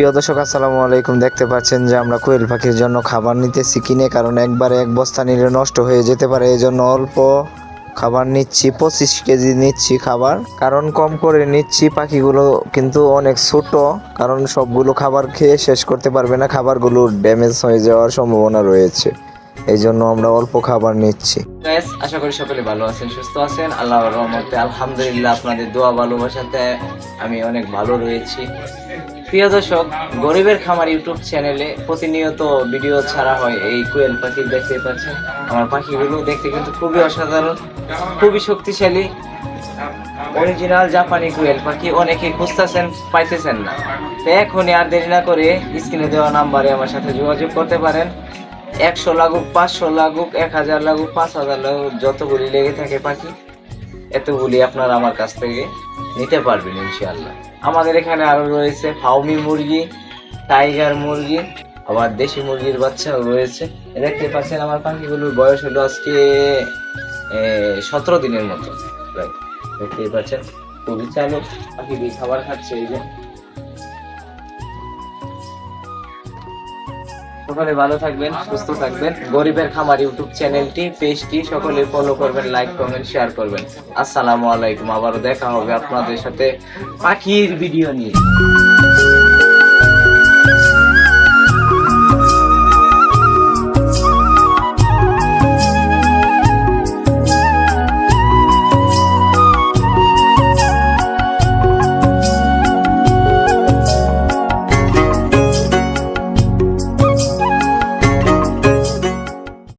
প্রিয় দর্শক, আসসালামু আলাইকুম। দেখতে পাচ্ছেন যে আমরা কোয়েল পাখির জন্য খাবার নিতেছি কিনে, কারণ একবারে এক বস্তা নিলে নষ্ট হয়ে যেতে পারে। এই জন্য অল্প খাবার নিচ্ছি, পঁচিশ কেজি নিচ্ছি খাবার। কারণ কম করে নিচ্ছি, পাখিগুলো কিন্তু অনেক ছোট, কারণ সবগুলো খাবার খেয়ে শেষ করতে পারবে না, খাবারগুলো ড্যামেজ হয়ে যাওয়ার সম্ভাবনা রয়েছে। এই জন্য আমরা অল্প খাবার নিচ্ছি। আশা করি সকলে ভালো আছেন, সুস্থ আছেন। আল্লাহর রহমতে, আলহামদুলিল্লাহ, আপনাদের দোয়া ভালোবাসাতে আমি অনেক ভালো রয়েছি। প্রিয় দর্শক, গরিবের খামার ইউটিউব চ্যানেলে প্রতিনিয়ত ভিডিও ছাড়া হয় এই কোয়েল পাখি, দেখতে পাচ্ছেন? আমার পাখিগুলো দেখতে কিন্তু খুবই অসাধারণ, খুবই শক্তিশালী। অরিজিনাল জাপানি কোয়েল পাখি অনেকে খুঁজতেছেন, পাইতেছেন না। তো এখনই আর দেরি না করে স্ক্রিনে দেওয়া নাম্বারে আমার সাথে যোগাযোগ করতে পারেন। একশো লাগুক, পাঁচশো লাগুক, এক হাজার লাগুক, পাঁচ হাজার লাগুক, যতগুলি লেগে থাকে পাখি। এতগুলি আপনারা আমার কাছ থেকে নিতে পারবেন ইনশাআল্লাহ। আমাদের এখানে আরও রয়েছে ফাউমি মুরগি, টাইগার মুরগি, আবার দেশি মুরগির বাচ্চাও রয়েছে। দেখতে পাচ্ছেন আমার পাখিগুলোর বয়স হলো আজকে সতেরো দিনের মতো। দেখতেই পাচ্ছেন। খুবই চালক, পাখি খাবার খাচ্ছে এই যে। সকলে ভালো থাকবেন, সুস্থ থাকবেন। গরিবের খামার ইউটিউব চ্যানেলটি, পেজটি সকলে ফলো করবেন লাইক কমেন্ট শেয়ার করবেন। আসসালামু আলাইকুম, আবারও দেখা হবে আপনাদের সাথে পাখির ভিডিও নিয়ে।